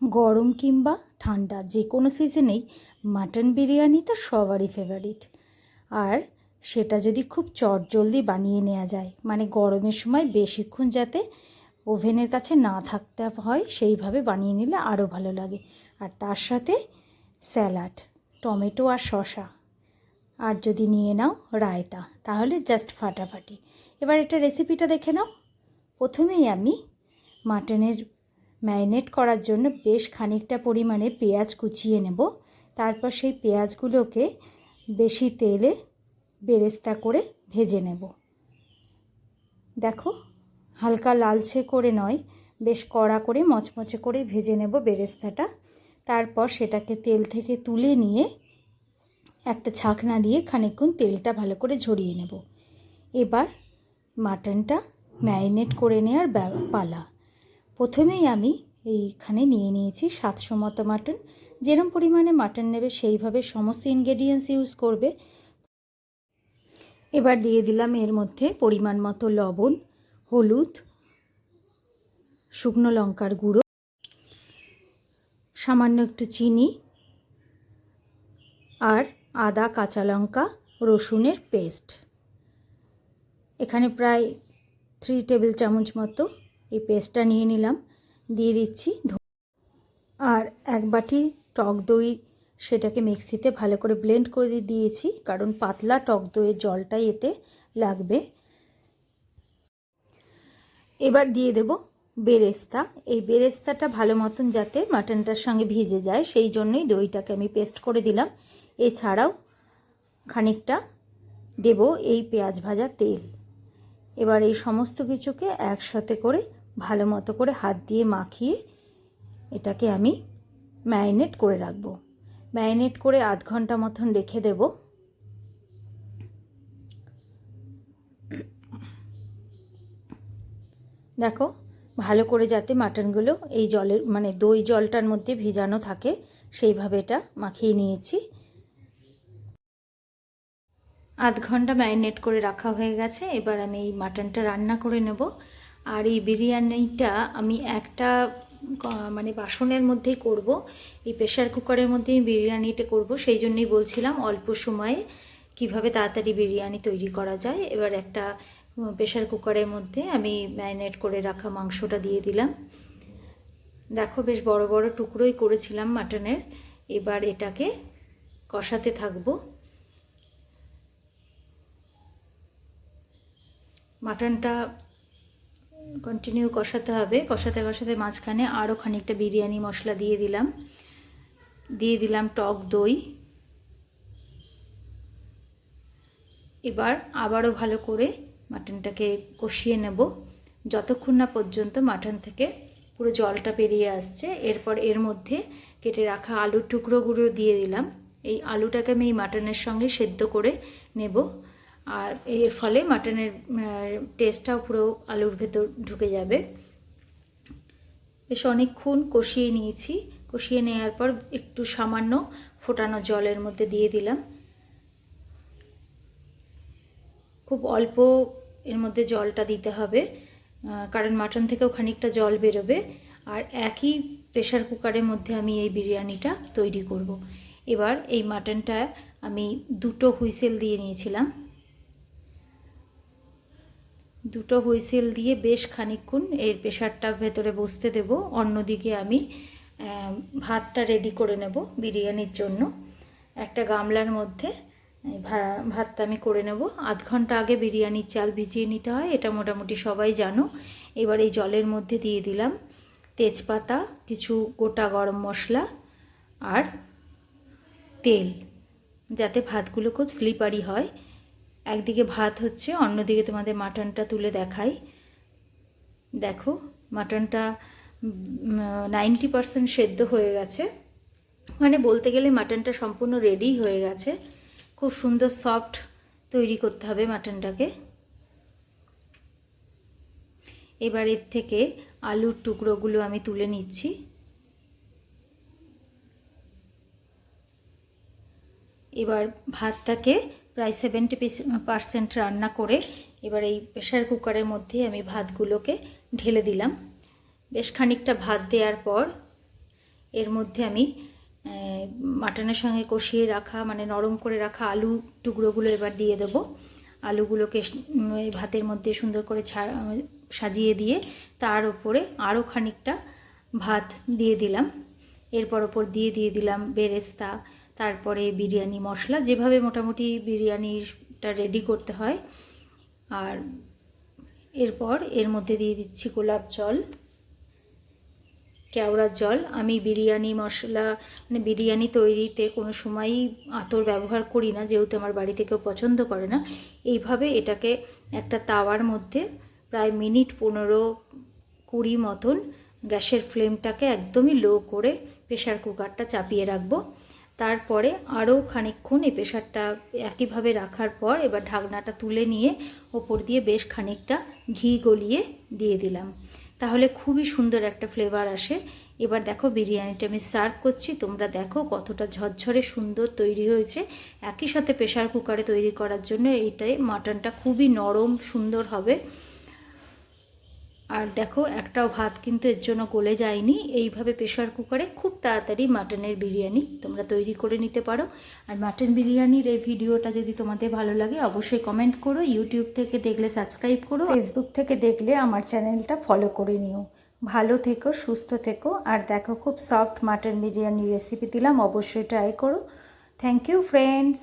গরম কিংবা ঠান্ডা, যে কোনো সিজনেই মাটন বিরিয়ানি তো সবারই ফেভারিট আর সেটা যদি খুব চটজলদি বানিয়ে নেওয়া যায় মানে গরমের সময় বেশিক্ষণ যাতে ওভেনের কাছে না থাকতে হয়, সেইভাবে বানিয়ে নিলে আরও ভালো লাগে। আর তার সাথে স্যালাড টমেটো আর শসা। আর যদি নিয়ে নাও রায়তা, তাহলে জাস্ট ফাটাফাটি। এবার এটা রেসিপিটা দেখে নাও। প্রথমেই আমি মাটনের ম্যারিনেট করার জন্য বেশ খানিকটা পরিমাণে পেঁয়াজ কুচিয়ে নেব। তারপর সেই পেঁয়াজগুলোকে বেশি তেলে বেরেস্তা করে ভেজে নেব। দেখো, হালকা লালচে করে নয়, বেশ কড়া করে মচমচে করে ভেজে নেব বেরেস্তাটা। তারপর সেটাকে তেল থেকে তুলে নিয়ে একটা ছাকনা দিয়ে খানিকক্ষণ তেলটা ভালো করে ঝরিয়ে নেব। এবার মাটনটা ম্যারিনেট করে নেওয়ার পালা। প্রথমেই আমি এইখানে নিয়ে নিয়েছি সাতশো মতো মাটন। যেরম পরিমাণে মাটন নেবে সেইভাবে সমস্ত ইনগ্রেডিয়েন্টস ইউজ করবে। এবার দিয়ে দিলাম এর মধ্যে পরিমাণ মতো লবণ, হলুদ, শুকনো লঙ্কার গুঁড়ো, সামান্য একটু চিনি আর আদা, কাঁচা লঙ্কা, রসুনের পেস্ট এখানে প্রায় থ্রি টেবিল চামচ মতো এই পেস্টটা নিয়ে নিলাম, দিয়ে দিচ্ছি আর এক বাটি টক দই সেটাকে মিক্সিতে ভালো করে ব্লেন্ড করে দিয়েছি, কারণ পাতলা টক দইয়ের জলটাই এতে লাগবে। এবার দিয়ে দেব বেরেস্তা। এই বেরেস্তাটা ভালো মতন যাতে মাটনটার সঙ্গে ভিজে যায়, সেই জন্যই দইটাকে আমি পেস্ট করে দিলাম। এছাড়াও খানিকটা দেব এই পেঁয়াজ ভাজা তেল। এবার এই সমস্ত কিছুকে একসাথে করে ভালো মতো করে হাত দিয়ে মাখিয়ে এটাকে আমি ম্যারিনেট করে রাখব। ম্যারিনেট করে আধ ঘণ্টা মতন রেখে দেব। দেখো, ভালো করে যাতে মাটনগুলো এই জলের মানে দই জলটার মধ্যে ভিজানো থাকে, সেইভাবে এটা মাখিয়ে নিয়েছি। আধ ঘণ্টা ম্যারিনেট করে রাখা হয়ে গেছে। এবার আমি এই মাটনটা রান্না করে নেব। আর এই বিরিয়ানিটা আমি একটা মানে বাসনের মধ্যেই করব। এই প্রেশার কুকারের মধ্যে আমি বিরিয়ানিটা করব। সেই জন্যই বলছিলাম অল্প সময়ে কীভাবে তাড়াতাড়ি বিরিয়ানি তৈরি করা যায়। এবার একটা প্রেশার কুকারের মধ্যে আমি ম্যারিনেট করে রাখা মাংসটা দিয়ে দিলাম। দেখো বেশ বড় বড় টুকরোই করেছিলাম মাটনের এবার এটাকে কষাতে থাকব। মাটনটা কন্টিনিউ কষাতে হবে। কষাতে কষাতে মাঝখানে আরও খানিকটা বিরিয়ানি মশলা দিয়ে দিলাম। দিয়ে দিলাম টক দই। এবার আবারও ভালো করে মাটনটাকে কষিয়ে নেব। যতক্ষণ না পর্যন্ত মাটন থেকে পুরো জলটা পেরিয়ে আসছে, এরপর এর মধ্যে কেটে রাখা আলুর টুকরোগুলো দিয়ে দিলাম। এই আলুটাকে আমি এই মাটনের সঙ্গে সেদ্ধ করে নেব। আর এর ফলে মাটনের টেস্টটাও পুরো আলুর ভেতর ঢুকে যাবে। বেশ অনেকক্ষণ কষিয়ে নিয়েছি। কষিয়ে নেওয়ার পর একটু সামান্য ফোটানো জলের মধ্যে দিয়ে দিলাম। খুব অল্প এর মধ্যে জলটা দিতে হবে কারণ মাটন থেকেও খানিকটা জল বেরোবে। আর একই প্রেশার কুকারের মধ্যে আমি এই বিরিয়ানিটা তৈরি করব। এবার এই মাটনটা আমি দুটো হুইসেল দিয়ে নিয়েছিলাম। দুটো হুইসেল দিয়ে বেশ খানিকক্ষণ এর প্রেশারটা ভেতরে বসতে দেব। অন্যদিকে আমি ভাতটা রেডি করে নেব বিরিয়ানির জন্য। একটা গামলার মধ্যে ভাতটা আমি করে নেব। আধ ঘণ্টা আগে বিরিয়ানির চাল ভিজিয়ে নিতে হয়, এটা মোটামুটি সবাই জানো। এবার এই জলের মধ্যে দিয়ে দিলাম তেজপাতা, কিছু গোটা গরম মশলা আর তেল, যাতে ভাতগুলো খুব স্লিপারি হয়। একদিকে ভাত হচ্ছে, অন্যদিকে তোমাদের মাটনটা তুলে দেখাই। দেখো, মাটনটা নাইনটি পারসেন্ট সেদ্ধ হয়ে গেছে। মানে বলতে গেলে মাটনটা সম্পূর্ণ রেডি হয়ে গেছে। খুব সুন্দর সফট তৈরি করতে হবে মাটনটাকে। এবার এর থেকে আলুর টুকরোগুলো আমি তুলে নিচ্ছি। এবার ভাতটাকে প্রায় সেভেন্টি পারসেন্ট রান্না করে এবার এই প্রেশার কুকারের মধ্যে আমি ভাতগুলোকে ঢেলে দিলাম। বেশ খানিকটা ভাত দেওয়ার পর এর মধ্যে আমি মাটনের সঙ্গে কষিয়ে রাখা মানে নরম করে রাখা আলু টুকরোগুলো এবার দিয়ে দেবো। আলুগুলোকে ভাতের মধ্যে সুন্দর করে সাজিয়ে দিয়ে তার উপরে আরও খানিকটা ভাত দিয়ে দিলাম। এরপর ওপর দিয়ে দিয়ে দিলাম বেরেস্তা তারপরে বিরিয়ানি মশলা, যেভাবে মোটামুটি বিরিয়ানিটা রেডি করতে হয়। আর এরপর এর মধ্যে দিয়ে দিচ্ছি গোলাপ জল কেওড়ার জল। আমি বিরিয়ানি মশলা মানে বিরিয়ানি তৈরিতে কোনো সময়ই আতর ব্যবহার করি না, যেহেতু আমার বাড়িতে কেউ পছন্দ করে না। এইভাবে এটাকে একটা তাওয়ার মধ্যে প্রায় মিনিট পনেরো কুড়ি মতন গ্যাসের ফ্লেমটাকে একদমই লো করে প্রেশার কুকারটা চাপিয়ে রাখব। তারপরে আরও খানিকক্ষণ এই প্রেশারটা একইভাবে রাখার পর এবার ঢাকনাটা তুলে নিয়ে ওপর দিয়ে বেশ খানিকটা ঘি গলিয়ে দিয়ে দিলাম। তাহলে খুবই সুন্দর একটা ফ্লেভার আসে। এবার দেখো বিরিয়ানিটা আমি সার্ভ করছি। তোমরা দেখো কতটা ঝরঝরে সুন্দর তৈরি হয়েছে। একই সাথে প্রেশার কুকারে তৈরি করার জন্য এইটাই মাটনটা খুবই নরম সুন্দর হবে। আর দেখো, একটাও ভাত কিন্তু এর জন্য গলে যায়নি। এইভাবে প্রেশার কুকারে খুব তাড়াতাড়ি মাটনের বিরিয়ানি তোমরা তৈরি করে নিতে পারো। আর মাটন বিরিয়ানির এই ভিডিওটা যদি তোমাদের ভালো লাগে, অবশ্যই কমেন্ট করো ইউটিউব থেকে দেখলে সাবস্ক্রাইব করো ফেসবুক থেকে দেখলে আমার চ্যানেলটা ফলো করে নিও। ভালো থেকো, সুস্থ থেকো, আর দেখো, খুব সফট মাটন বিরিয়ানি রেসিপি দিলাম, অবশ্যই ট্রাই করো। Thank you friends